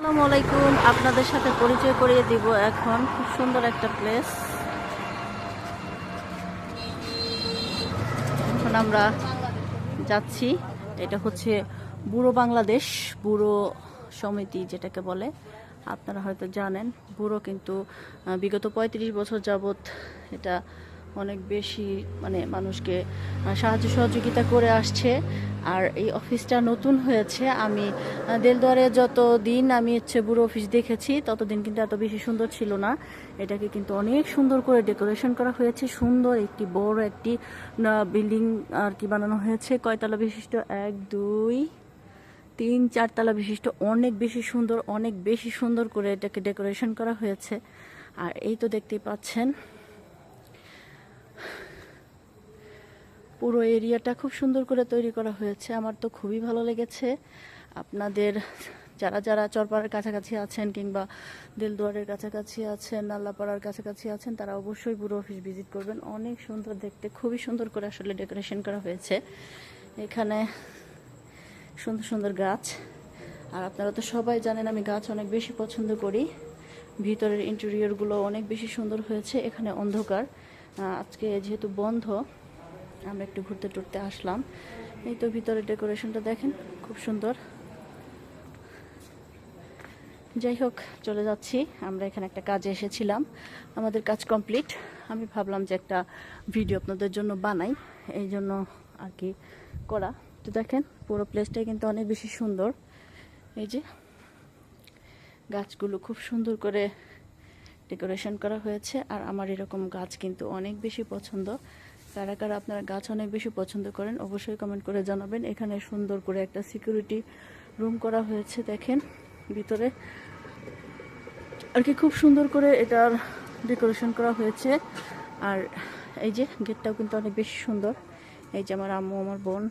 আসসালামু আলাইকুম। আপনাদের সাথে পরিচয় করিয়ে দিব এখন। খুব সুন্দর একটা প্লেস এখন আমরা যাচ্ছি। এটা হচ্ছে বুড়ো বাংলাদেশ, বুড়ো সমিতি যেটাকে বলে। আপনারা হয়তো জানেন, বুড়ো কিন্তু বিগত পঁয়ত্রিশ বছর যাবৎ এটা অনেক বেশি মানে মানুষকে সাহায্য সহযোগিতা করে আসছে। আর এই অফিসটা নতুন হয়েছে। আমি দেলদুয়ারে যত দিন আমি হচ্ছে বুড়ো অফিস দেখেছি, ততদিন কিন্তু এত বেশি সুন্দর ছিল না। এটাকে কিন্তু অনেক সুন্দর করে ডেকোরেশন করা হয়েছে। সুন্দর একটি, বড় একটি বিল্ডিং আর কি বানানো হয়েছে। কয়তলা বিশিষ্ট? এক, দুই, তিন, চারতলা বিশিষ্ট। অনেক বেশি সুন্দর, অনেক বেশি সুন্দর করে এটাকে ডেকোরেশন করা হয়েছে। আর এই তো দেখতেই পাচ্ছেন পুরো এরিয়াটা খুব সুন্দর করে তৈরি করা হয়েছে। আমার তো খুবই ভালো লেগেছে। আপনাদের যারা যারা চরপাড়ার কাছাকাছি আছেন কিংবা দিলদুয়ারের কাছাকাছি আছেন, নাল্লাপাড়ার কাছাকাছি আছেন, তারা অবশ্যই পুরো অফিস ভিজিট করবেন। অনেক সুন্দর দেখতে, খুবই সুন্দর করে আসলে ডেকোরেশন করা হয়েছে। এখানে সুন্দর সুন্দর গাছ। আর আপনারা তো সবাই জানেন, আমি গাছ অনেক বেশি পছন্দ করি। ভিতরের ইন্টেরিয়রগুলো অনেক বেশি সুন্দর হয়েছে। এখানে অন্ধকার। আজকে যেহেতু বন্ধ, আমরা একটু ঘুরতে টুরতে আসলাম। এই তো ভিতরে ডেকোরেশনটা দেখেন, খুব সুন্দর। যাই হোক, চলে যাচ্ছি। আমরা এখানে একটা কাজে এসেছিলাম, আমাদের কাজ কমপ্লিট। আমি ভাবলাম যে একটা ভিডিও আপনাদের জন্য বানাই, এই জন্য আর কি করা। তো দেখেন, পুরো প্লেসটাই কিন্তু অনেক বেশি সুন্দর। এই যে গাছগুলো খুব সুন্দর করে ডেকোরেশন করা হয়েছে, আর আমার এরকম গাছ কিন্তু অনেক বেশি পছন্দ। কারা কারা আপনারা গাছ অনেক বেশি পছন্দ করেন, অবশ্যই কমেন্ট করে জানাবেন। এখানে সুন্দর করে একটা সিকিউরিটি রুম করা হয়েছে, দেখেন, ভিতরে। আর কি খুব সুন্দর করে এটার ডেকোরেশন করা হয়েছে। আর এই যে গেটটাও কিন্তু অনেক বেশি সুন্দর। এই যে আমার আম্মু, আমার বোন।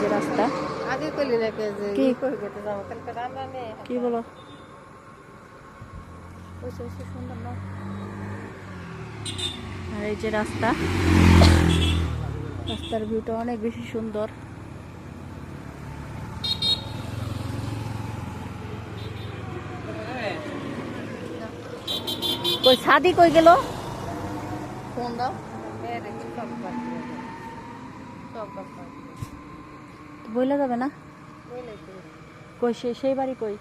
যে রাস্তা। আগে কইলি না কে যে কি? ই করে গেতে কালকে রান্না নেই কি বলো? সুন্দর না? আর এই যে রাস্তা রাস্তার ভিউটা অনেক বেশি সুন্দর। কই সাদি কই গেল? ফোন দাও। সব সব। বইলা যাবে না? কই সেই বাড়ি কই?